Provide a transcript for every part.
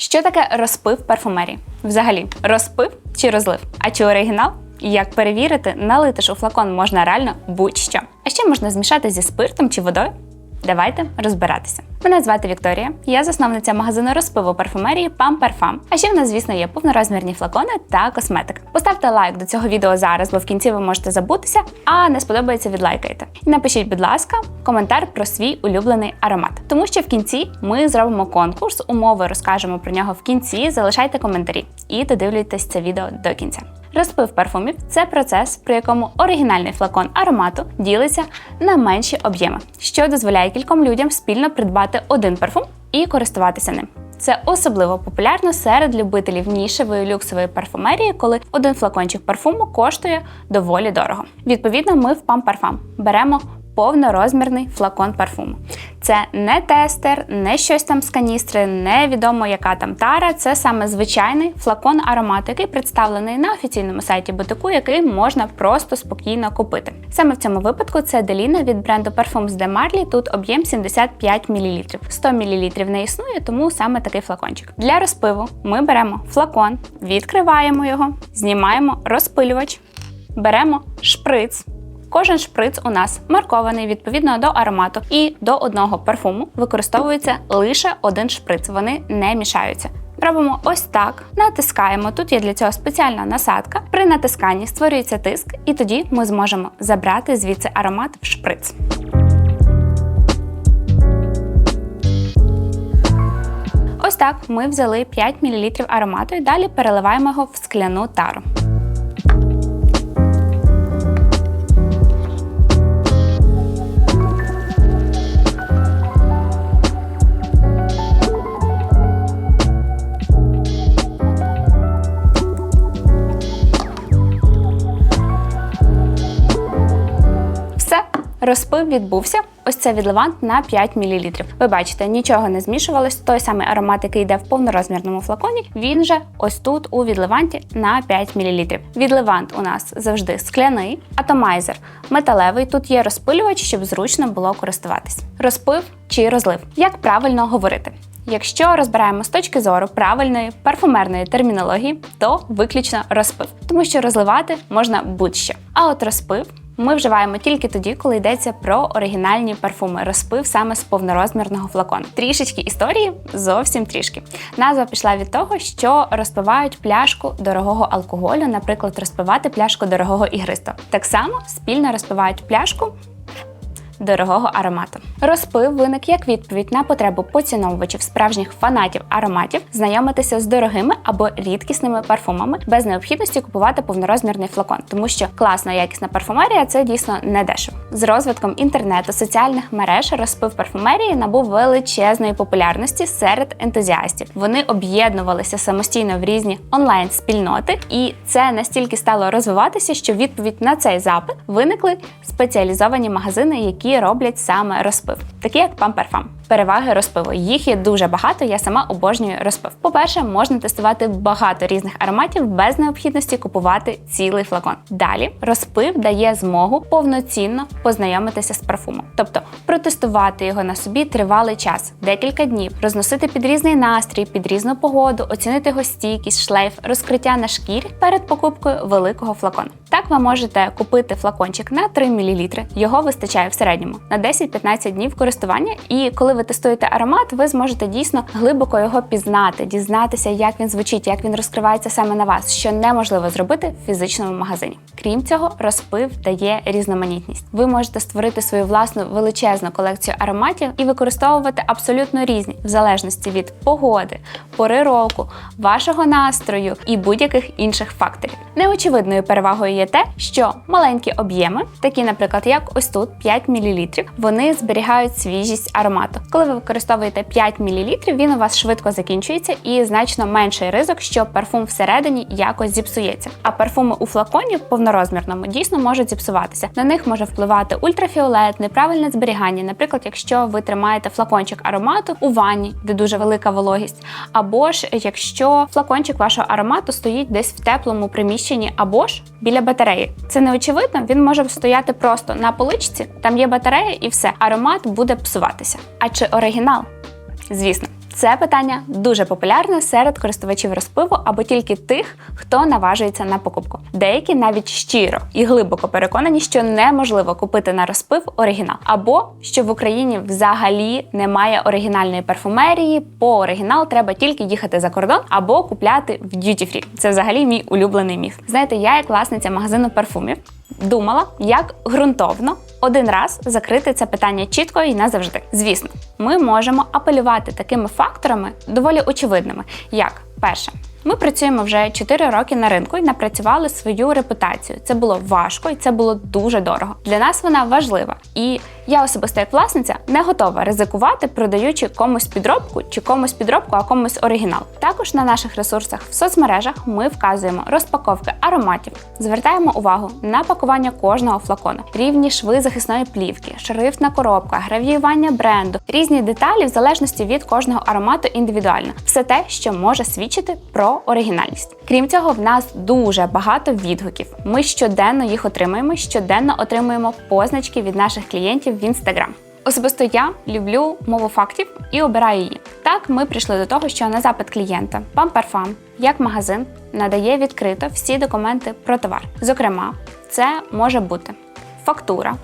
Що таке розпив парфумерії? Взагалі, розпив чи розлив? А чи оригінал? Як перевірити, налити ж у флакон можна реально будь-що. А ще можна змішати зі спиртом чи водою. Давайте розбиратися. Мене звати Вікторія, я засновниця магазину розпиву парфумерії Пам Парфам. А ще в нас, звісно, є повнорозмірні флакони та косметика. Поставте лайк до цього відео зараз, бо в кінці ви можете забутися, а не сподобається відлайкайте. І напишіть, будь ласка, коментар про свій улюблений аромат. Тому що в кінці ми зробимо конкурс, умови розкажемо про нього в кінці. Залишайте коментарі і додивлюйтесь це відео до кінця. Розпив парфумів це процес, при якому оригінальний флакон аромату ділиться на менші об'єми, що дозволяє кільком людям спільно придбати один парфум і користуватися ним. Це особливо популярно серед любителів нішевої люксової парфумерії, коли один флакончик парфуму коштує доволі дорого. Відповідно, ми в Parfum беремо повнорозмірний флакон парфуму. Це не тестер, не щось там з каністри, невідомо яка там тара. Це саме звичайний флакон аромату, який представлений на офіційному сайті бутику, який можна просто спокійно купити. Саме в цьому випадку це Деліна від бренду Parfums de Marly. Тут об'єм 75 мл. 100 мл не існує, тому саме такий флакончик. Для розпиву ми беремо флакон, відкриваємо його, знімаємо розпилювач, беремо шприц. Кожен шприц у нас маркований відповідно до аромату, і до одного парфуму використовується лише один шприц. Вони не мішаються. Робимо ось так, натискаємо. Тут є для цього спеціальна насадка. При натисканні створюється тиск, і тоді ми зможемо забрати звідси аромат в шприц. Ось так ми взяли 5 мл аромату і далі переливаємо його в скляну тару. Розпив відбувся. Ось це відливант на 5 мл. Ви бачите, нічого не змішувалось. Той самий аромат, який йде в повнорозмірному флаконі, він же ось тут у відливанті на 5 мл. Відливант у нас завжди скляний, атомайзер металевий. Тут є розпилювач, щоб зручно було користуватись. Розпив чи розлив. Як правильно говорити? Якщо розбираємо з точки зору правильної парфумерної термінології, то виключно розпив, тому що розливати можна будь-що. А от розпив ми вживаємо тільки тоді, коли йдеться про оригінальні парфуми. Розпив саме з повнорозмірного флакону. Трішечки історії, зовсім трішки. Назва пішла від того, що розпивають пляшку дорогого алкоголю, наприклад, розпивати пляшку дорогого ігристо. Так само спільно розпивають пляшку дорогого аромату. Розпив виник як відповідь на потребу поціновувачів справжніх фанатів ароматів знайомитися з дорогими або рідкісними парфумами без необхідності купувати повнорозмірний флакон, тому що класна якісна парфумерія це дійсно не дешево. З розвитком інтернету, соціальних мереж розпив парфумерії набув величезної популярності серед ентузіастів. Вони об'єднувалися самостійно в різні онлайн-спільноти, і це настільки стало розвиватися, що відповідь на цей запит виникли спеціалізовані магазини, які роблять саме розпив, такі як Parfum. Переваги розпиву. Їх є дуже багато. Я сама обожнюю розпив. По-перше, можна тестувати багато різних ароматів без необхідності купувати цілий флакон. Далі розпив дає змогу повноцінно познайомитися з парфумом, тобто протестувати його на собі тривалий час, декілька днів, розносити під різний настрій, під різну погоду, оцінити його стійкість, шлейф, розкриття на шкірі перед покупкою великого флакону. Так ви можете купити флакончик на 3 мл. Його вистачає в середньому на 10-15 днів користування. І коли ви тестуєте аромат, ви зможете дійсно глибоко його пізнати, дізнатися, як він звучить, як він розкривається саме на вас, що неможливо зробити в фізичному магазині. Крім цього, розпив дає різноманітність. Ви можете створити свою власну величезну колекцію ароматів і використовувати абсолютно різні, в залежності від погоди, пори року, вашого настрою і будь-яких інших факторів. Неочевидною перевагою є те, що маленькі об'єми, такі, наприклад, як ось тут 5 мл, вони зберігають свіжість аромату. Коли ви використовуєте 5 мл, він у вас швидко закінчується і значно менший ризик, що парфум всередині якось зіпсується. А парфуми у флаконі повнорозмірному дійсно можуть зіпсуватися. На них може впливати ультрафіолет, неправильне зберігання. Наприклад, якщо ви тримаєте флакончик аромату у ванні, де дуже велика вологість, або ж якщо флакончик вашого аромату стоїть десь в теплому приміщенні, або ж біля батареї. Це не очевидно, він може стояти просто на поличці, там є батарея і все, аромат буде псуватися. А чи оригінал? Звісно. Це питання дуже популярне серед користувачів розпиву або тільки тих, хто наважується на покупку. Деякі навіть щиро і глибоко переконані, що неможливо купити на розпив оригінал, або що в Україні взагалі немає оригінальної парфумерії. По оригінал треба тільки їхати за кордон або купляти в дюті фрі. Це взагалі мій улюблений міф. Знаєте, я як власниця магазину парфумів думала, як ґрунтовно один раз закрити це питання чітко і назавжди. Звісно, ми можемо апелювати такими факторами доволі очевидними, як перше. Ми працюємо вже 4 роки на ринку і напрацювали свою репутацію. Це було важко і це було дуже дорого. Для нас вона важлива. І я особисто як власниця не готова ризикувати, продаючи комусь підробку чи комусь підробку, а комусь оригінал. Також на наших ресурсах в соцмережах ми вказуємо розпаковки ароматів, звертаємо увагу на пакування кожного флакону, рівні шви захисної плівки, шрифт на коробках, гравіювання бренду, різні деталі в залежності від кожного аромату індивідуально. Все те, що може свідчити про оригінальність. Крім цього, в нас дуже багато відгуків. Ми щоденно їх отримуємо, щоденно отримуємо позначки від наших клієнтів в інстаграм. Особисто я люблю мову фактів і обираю її. Так, ми прийшли до того, що на запит клієнта Parfum, як магазин, надає відкрито всі документи про товар. Зокрема, це може бути фактура,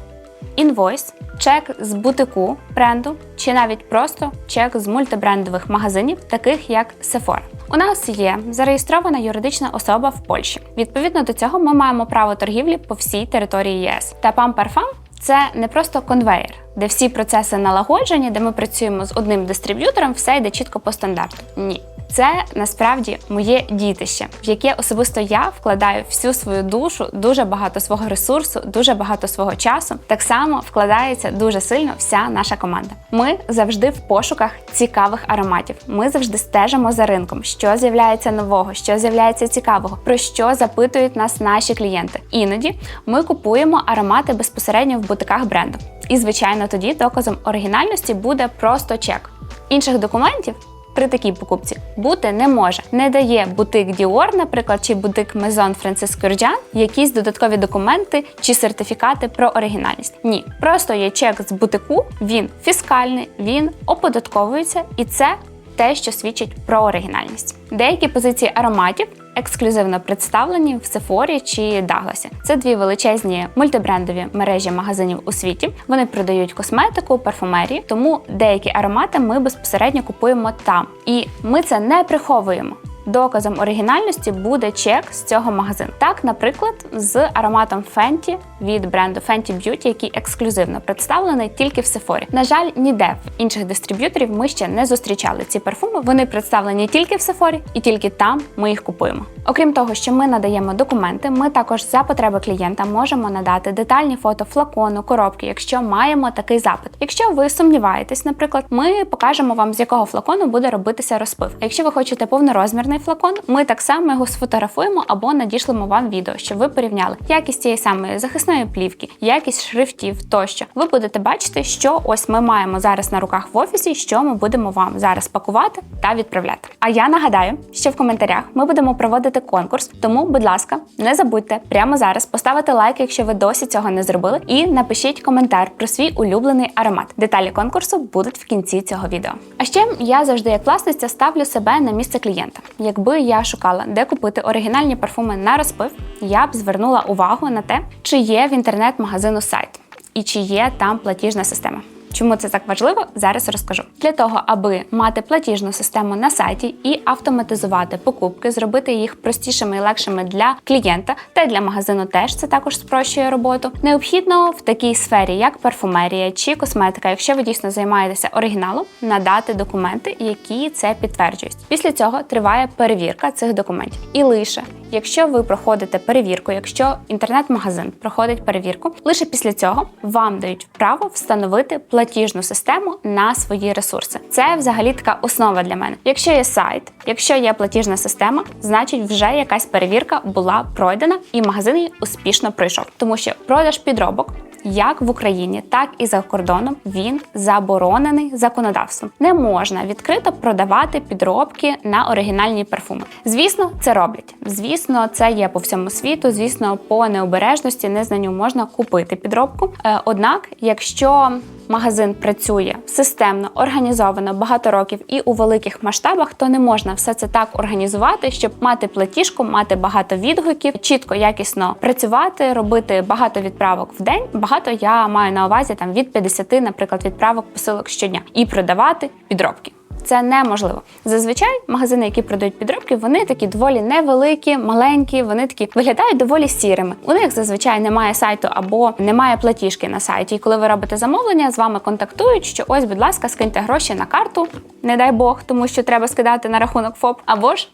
інвойс, чек з бутику бренду чи навіть просто чек з мультибрендових магазинів, таких як Sephora. У нас є зареєстрована юридична особа в Польщі. Відповідно до цього, ми маємо право торгівлі по всій території ЄС. Та Parfum – це не просто конвейер, де всі процеси налагоджені, де ми працюємо з одним дистриб'ютором, все йде чітко по стандарту. Ні. Це насправді моє дітище, в яке особисто я вкладаю всю свою душу, дуже багато свого ресурсу, дуже багато свого часу. Так само вкладається дуже сильно вся наша команда. Ми завжди в пошуках цікавих ароматів. Ми завжди стежимо за ринком, що з'являється нового, що з'являється цікавого, про що запитують нас наші клієнти. Іноді ми купуємо аромати безпосередньо в бутиках бренду. І, звичайно, тоді доказом оригінальності буде просто чек. Інших документів при такій покупці бути не може. Не дає бутик Dior, наприклад, чи бутик Maison Francisco Urjan якісь додаткові документи чи сертифікати про оригінальність. Ні, просто є чек з бутику, він фіскальний, він оподатковується, і це те, що свідчить про оригінальність. Деякі позиції ароматів ексклюзивно представлені в Сефорі чи Дагласі. Це дві величезні мультибрендові мережі магазинів у світі. Вони продають косметику, парфумерію, тому деякі аромати ми безпосередньо купуємо там. І ми це не приховуємо. Доказом оригінальності буде чек з цього магазину. Так, наприклад, з ароматом Fenty від бренду Fenty Beauty, який ексклюзивно представлений тільки в Sephora. На жаль, ніде в інших дистриб'юторів ми ще не зустрічали ці парфуми. Вони представлені тільки в Sephora і тільки там ми їх купуємо. Окрім того, що ми надаємо документи, ми також за потреби клієнта можемо надати детальні фото флакону, коробки, якщо маємо такий запит. Якщо ви сумніваєтесь, наприклад, ми покажемо вам, з якого флакону буде робитися розпив. Якщо ви хочете повнорозмірний флакон, ми так само його сфотографуємо або надішлемо вам відео, щоб ви порівняли якість цієї самої захисної плівки, якість шрифтів тощо. Ви будете бачити, що ось ми маємо зараз на руках в офісі, що ми будемо вам зараз пакувати та відправляти. А я нагадаю, що в коментарях ми будемо проводити конкурс, тому, будь ласка, не забудьте прямо зараз поставити лайк, якщо ви досі цього не зробили, і напишіть коментар про свій улюблений аромат. Деталі конкурсу будуть в кінці цього відео. А ще я завжди, як власниця, ставлю себе на місце клієнта. Якби я шукала, де купити оригінальні парфуми на розпив, я б звернула увагу на те, чи є в інтернет-магазину сайт і чи є там платіжна система. Чому це так важливо? Зараз розкажу. Для того, аби мати платіжну систему на сайті і автоматизувати покупки, зробити їх простішими і легшими для клієнта та й для магазину теж це також спрощує роботу. Необхідно в такій сфері, як парфумерія чи косметика, якщо ви дійсно займаєтеся оригіналом, надати документи, які це підтверджують. Після цього триває перевірка цих документів. І лише якщо ви проходите перевірку, якщо інтернет-магазин проходить перевірку, лише після цього вам дають право встановити платіжну систему на свої ресурси. Це взагалі така основа для мене. Якщо є сайт, якщо є платіжна система, значить вже якась перевірка була пройдена, і магазин її успішно пройшов, тому що продаж підробок. Як в Україні, так і за кордоном він заборонений законодавством. Не можна відкрито продавати підробки на оригінальні парфуми. Звісно, це роблять. Звісно, це є по всьому світу. Звісно, по необережності, незнанню можна купити підробку. Е, однак, якщо магазин працює системно, організовано багато років і у великих масштабах, то не можна все це так організувати, щоб мати платіжку, мати багато відгуків, чітко, якісно працювати, робити багато відправок в день. Багато я маю на увазі там від 50, наприклад, відправок посилок щодня і продавати підробки. Це неможливо. Зазвичай магазини, які продають підробки, вони такі доволі невеликі, маленькі. Вони такі виглядають доволі сірими. У них зазвичай немає сайту або немає платіжки на сайті. І коли ви робите замовлення, з вами контактують, що ось, будь ласка, скиньте гроші на карту, не дай Бог, тому що треба скидати на рахунок ФОП, або ж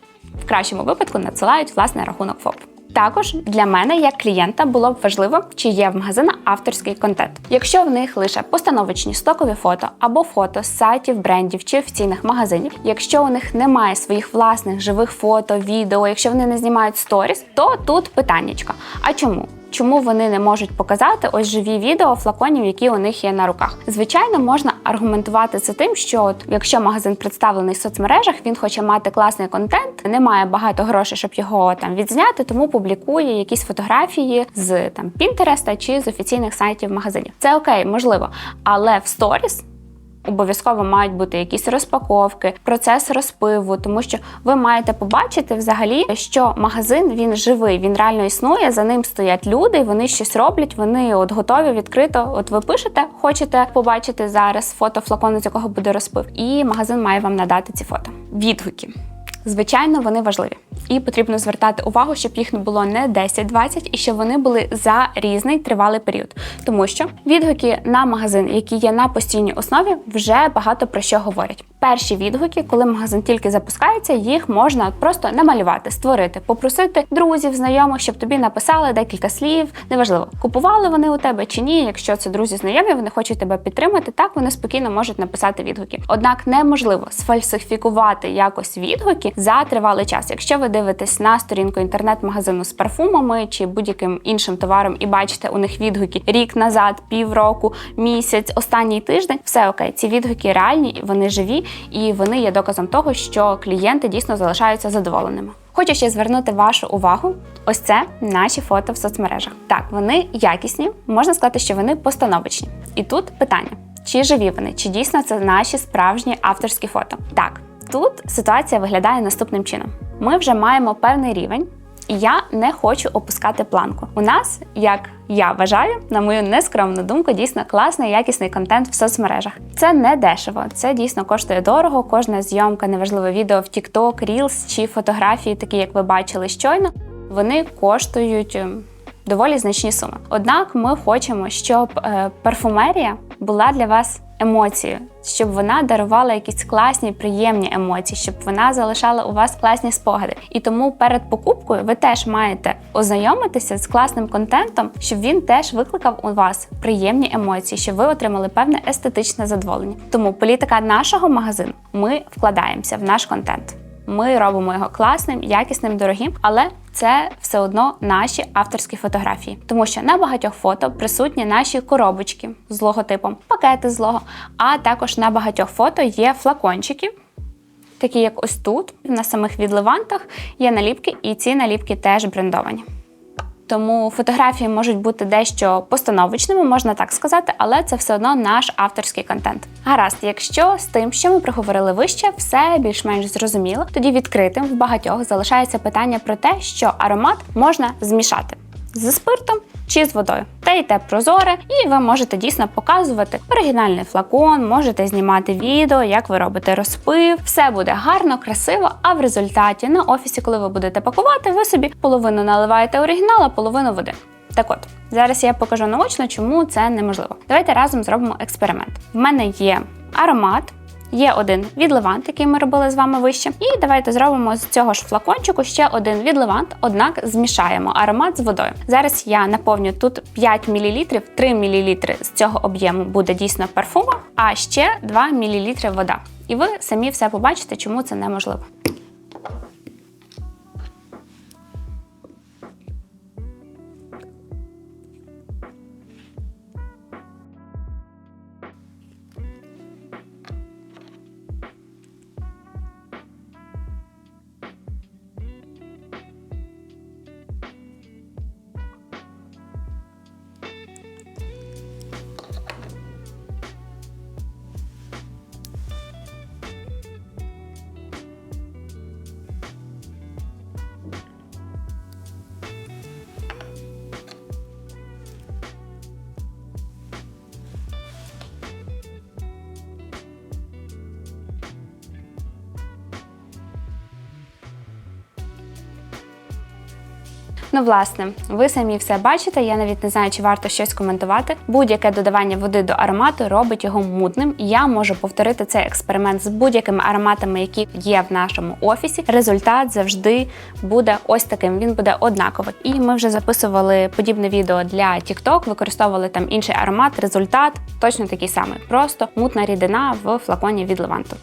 в кращому випадку надсилають власне рахунок ФОП. Також для мене, як клієнта, було б важливо, чи є в магазина авторський контент. Якщо в них лише постановочні стокові фото або фото з сайтів, брендів чи офіційних магазинів, якщо у них немає своїх власних живих фото, відео, якщо вони не знімають сторіс, то тут питаннячко. А чому? Чому вони не можуть показати ось живі відео флаконів, які у них є на руках? Звичайно, можна аргументувати це тим, що от, якщо магазин представлений в соцмережах, він хоче мати класний контент, не має багато грошей, щоб його там відзняти, тому публікує якісь фотографії з там Пінтереста чи з офіційних сайтів магазинів. Це окей, можливо, але в сторіс Обов'язково мають бути якісь розпаковки, процес розпиву, тому що ви маєте побачити взагалі, що магазин він живий, він реально існує. За ним стоять люди, вони щось роблять. Вони от готові відкрито. От ви пишете, хочете побачити зараз фото флакону, з якого буде розпив, і магазин має вам надати ці фото. Відгуки. Звичайно, вони важливі, і потрібно звертати увагу, щоб їх не було не 10-20 і щоб вони були за різний тривалий період. Тому що відгуки на магазин, які є на постійній основі, вже багато про що говорять. Перші відгуки, коли магазин тільки запускається, їх можна просто намалювати, створити, попросити друзів, знайомих, щоб тобі написали декілька слів. Неважливо, купували вони у тебе чи ні. Якщо це друзі знайомі, вони хочуть тебе підтримати. Так вони спокійно можуть написати відгуки. Однак неможливо сфальсифікувати якось відгуки за тривалий час. Якщо ви дивитесь на сторінку інтернет-магазину з парфумами чи будь-яким іншим товаром і бачите у них відгуки рік назад, півроку, місяць, останній тиждень, все окей, ці відгуки реальні, вони живі і вони є доказом того, що клієнти дійсно залишаються задоволеними. Хочу ще звернути вашу увагу. Ось це наші фото в соцмережах. Так, вони якісні, можна сказати, що вони постановочні. І тут питання: чи живі вони, чи дійсно це наші справжні авторські фото? Так, тут ситуація виглядає наступним чином: ми вже маємо певний рівень. І я не хочу опускати планку. У нас, як я вважаю, на мою нескромну думку, дійсно класний якісний контент в соцмережах. Це не дешево, це дійсно коштує дорого. Кожна зйомка, неважливо відео в TikTok, Reels чи фотографії, такі як ви бачили щойно, вони коштують ем, доволі значні суми. Однак ми хочемо, щоб е, парфумерія була для вас емоцією, щоб вона дарувала якісь класні, приємні емоції, щоб вона залишала у вас класні спогади. І тому перед покупкою ви теж маєте ознайомитися з класним контентом, щоб він теж викликав у вас приємні емоції, щоб ви отримали певне естетичне задоволення. Тому політика нашого магазину ми вкладаємося в наш контент. Ми робимо його класним, якісним, дорогим, але це все одно наші авторські фотографії, тому що на багатьох фото присутні наші коробочки з логотипом, пакети з лого, а також на багатьох фото є флакончики. Такі як ось тут, на самих відливантах, є наліпки, і ці наліпки теж брендовані. Тому фотографії можуть бути дещо постановочними, можна так сказати, але це все одно наш авторський контент. Гаразд, якщо з тим, що ми проговорили вище, все більш-менш зрозуміло, тоді відкритим в багатьох залишається питання про те, що аромат можна змішати з спиртом чи з водою. Те й те прозоре, і ви можете дійсно показувати оригінальний флакон, можете знімати відео, як ви робите розпив. Все буде гарно, красиво. А в результаті на офісі, коли ви будете пакувати, ви собі половину наливаєте оригінал, а половину води. Так от, зараз я покажу наочно, чому це неможливо. Давайте разом зробимо експеримент. В мене є аромат. Є один відливант, який ми робили з вами вище. І давайте зробимо з цього ж флакончику ще один відливант, однак змішаємо аромат з водою. Зараз я наповню тут 5 мл, 3 мл з цього об'єму буде дійсно парфума, а ще 2 мл вода. І ви самі все побачите, чому це неможливо. Ну, власне, ви самі все бачите. Я навіть не знаю, чи варто щось коментувати. Будь-яке додавання води до аромату робить його мутним. Я можу повторити цей експеримент з будь-якими ароматами, які є в нашому офісі. Результат завжди буде ось таким. Він буде однаковий. І ми вже записували подібне відео для TikTok, використовували там інший аромат. Результат точно такий самий. Просто мутна рідина в флаконі від Леванту.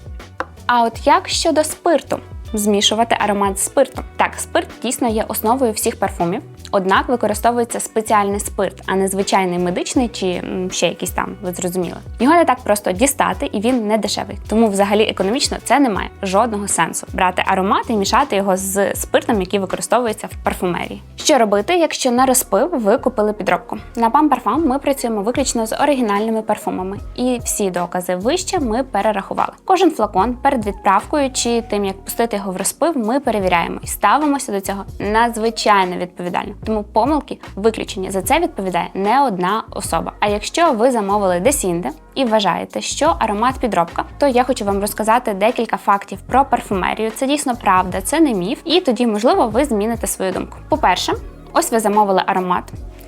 А от як щодо спирту? Змішувати аромат з спиртом. Так, спирт дійсно є основою всіх парфумів, однак використовується спеціальний спирт, а не звичайний медичний чи ще якийсь там, ви зрозуміли. Його не так просто дістати, і він не дешевий. Тому взагалі економічно це не має жодного сенсу брати аромат і мішати його з спиртом, який використовується в парфумерії. Що робити, якщо на розпив ви купили підробку? На Parfum ми працюємо виключно з оригінальними парфумами, і всі докази вище ми перерахували. Кожен флакон перед відправкою чи тим, як пустити його в розпив, ми перевіряємо і ставимося до цього надзвичайно відповідально. Тому помилки виключені за це відповідає не одна особа. А якщо ви замовили десь інде і вважаєте, що аромат підробка, то я хочу вам розказати декілька фактів про парфумерію. Це дійсно правда, це не міф, і тоді, можливо, ви зміните свою думку. По-перше, ось ви замовили аромат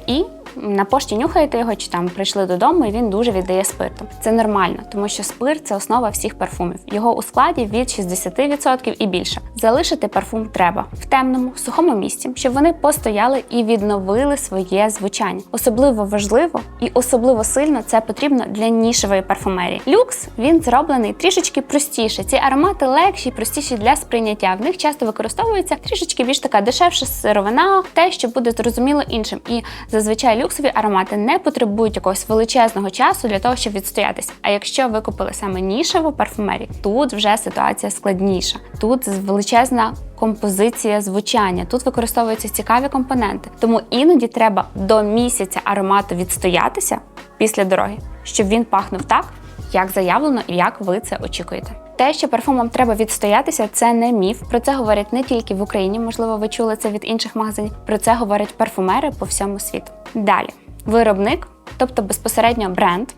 і. На пошті нюхаєте його, чи там прийшли додому, і він дуже віддає спиртом. Це нормально, тому що спирт це основа всіх парфумів. Його у складі від 60% і більше. Залишити парфум треба в темному, сухому місці, щоб вони постояли і відновили своє звучання. Особливо важливо і особливо сильно це потрібно для нішевої парфумерії. Люкс він зроблений трішечки простіше. Ці аромати легші, простіші для сприйняття. В них часто використовується трішечки більш така дешевша сировина, те, що буде зрозуміло іншим. І зазвичай люксові аромати не потребують якогось величезного часу для того, щоб відстоятися. А якщо ви купили саме нішеву парфумерію, тут вже ситуація складніша. Тут величезна композиція звучання. Тут використовуються цікаві компоненти. Тому іноді треба до місяця аромату відстоятися після дороги, щоб він пахнув так, як заявлено і як ви це очікуєте. Те, що парфумам треба відстоятися, це не міф. Про це говорять не тільки в Україні, можливо, ви чули це від інших магазинів. Про це говорять парфумери по всьому світу. Далі, виробник, тобто безпосередньо бренд.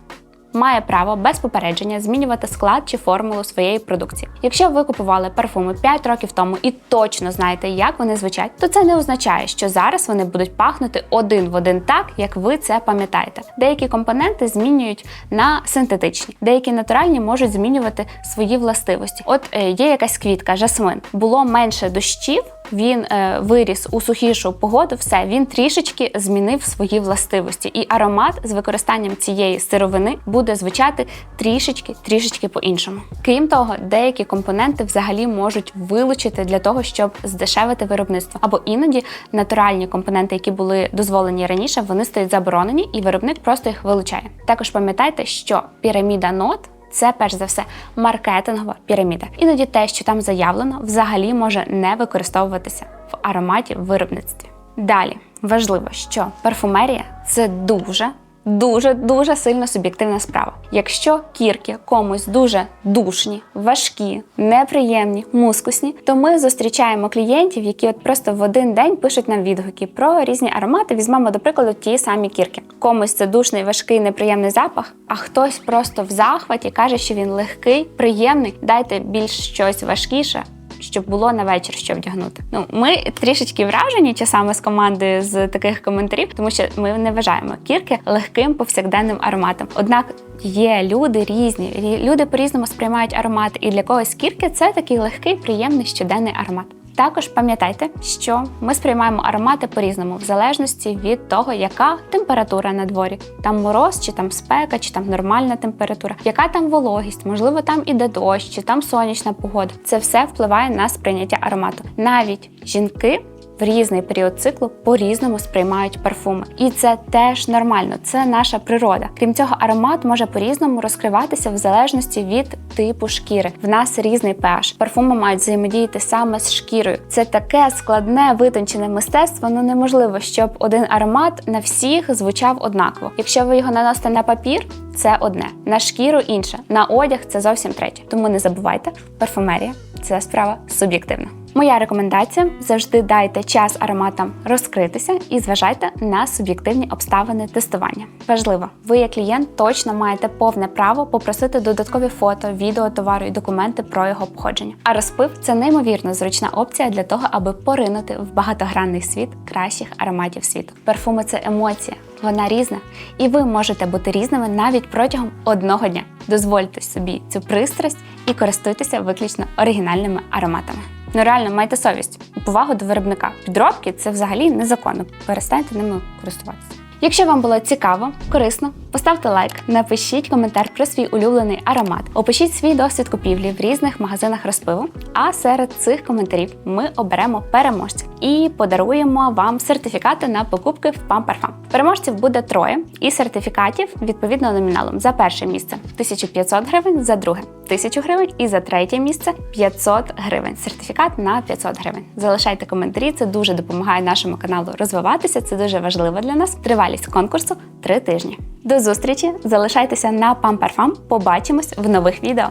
Має право без попередження змінювати склад чи формулу своєї продукції. Якщо ви купували парфуми 5 років тому і точно знаєте, як вони звучать, то це не означає, що зараз вони будуть пахнути один в один так, як ви це пам'ятаєте. Деякі компоненти змінюють на синтетичні, деякі натуральні можуть змінювати свої властивості. От е, є якась квітка, жасмин. Було менше дощів. Він е, виріс у сухішу погоду, все він трішечки змінив свої властивості, і аромат з використанням цієї сировини буде звучати трішечки, трішечки по-іншому. Крім того, деякі компоненти взагалі можуть вилучити для того, щоб здешевити виробництво. Або іноді натуральні компоненти, які були дозволені раніше, вони стають заборонені, і виробник просто їх вилучає. Також пам'ятайте, що піраміда нот. Це перш за все маркетингова піраміда. Іноді те, що там заявлено, взагалі може не використовуватися в ароматі в виробництві. Далі важливо, що парфумерія це дуже. Дуже дуже сильно суб'єктивна справа. Якщо кірки комусь дуже душні, важкі, неприємні, мускусні, то ми зустрічаємо клієнтів, які от просто в один день пишуть нам відгуки про різні аромати. Візьмемо, до прикладу, ті самі кірки. Комусь це душний, важкий, неприємний запах, а хтось просто в захваті каже, що він легкий, приємний. Дайте більш щось важкіше щоб було на вечір що вдягнути. Ну ми трішечки вражені часами з командою з таких коментарів, тому що ми не вважаємо кірки легким повсякденним ароматом. Однак є люди різні, люди по-різному сприймають аромат, і для когось кірки це такий легкий, приємний щоденний аромат. Також пам'ятайте, що ми сприймаємо аромати по-різному, в залежності від того, яка температура на дворі. Там мороз, чи там спека, чи там нормальна температура, яка там вологість, можливо, там іде дощ, чи там сонячна погода. Це все впливає на сприйняття аромату. Навіть жінки. В різний період циклу по-різному сприймають парфуми, і це теж нормально, це наша природа. Крім цього, аромат може по-різному розкриватися в залежності від типу шкіри. В нас різний pH. Парфуми мають взаємодіяти саме з шкірою. Це таке складне витончене мистецтво. Ну неможливо, щоб один аромат на всіх звучав однаково. Якщо ви його наносите на папір, це одне, на шкіру інше, на одяг це зовсім третє. Тому не забувайте, парфумерія це справа суб'єктивна. Моя рекомендація завжди дайте час ароматам розкритися і зважайте на суб'єктивні обставини тестування. Важливо, ви як клієнт точно маєте повне право попросити додаткові фото, відео товару і документи про його походження. А розпив це неймовірно зручна опція для того, аби поринути в багатогранний світ кращих ароматів світу. Парфуми це емоція. Вона різна, і ви можете бути різними навіть протягом одного дня. Дозвольте собі цю пристрасть і користуйтеся виключно оригінальними ароматами. Ну реально майте совість повагу до виробника. Підробки це взагалі незаконно. Перестаньте ними користуватися. Якщо вам було цікаво, корисно, поставте лайк, напишіть коментар про свій улюблений аромат, опишіть свій досвід купівлі в різних магазинах розпиву. А серед цих коментарів ми оберемо переможців і подаруємо вам сертифікати на покупки в Parfum. Переможців буде троє, і сертифікатів відповідно номіналом за перше місце 1500 гривень, за друге 1000 гривень і за третє місце 500 гривень. Сертифікат на 500 гривень. Залишайте коментарі, це дуже допомагає нашому каналу розвиватися. Це дуже важливо для нас. Тривалість конкурсу 3 тижні. До зустрічі! Залишайтеся на Pam Побачимось в нових відео.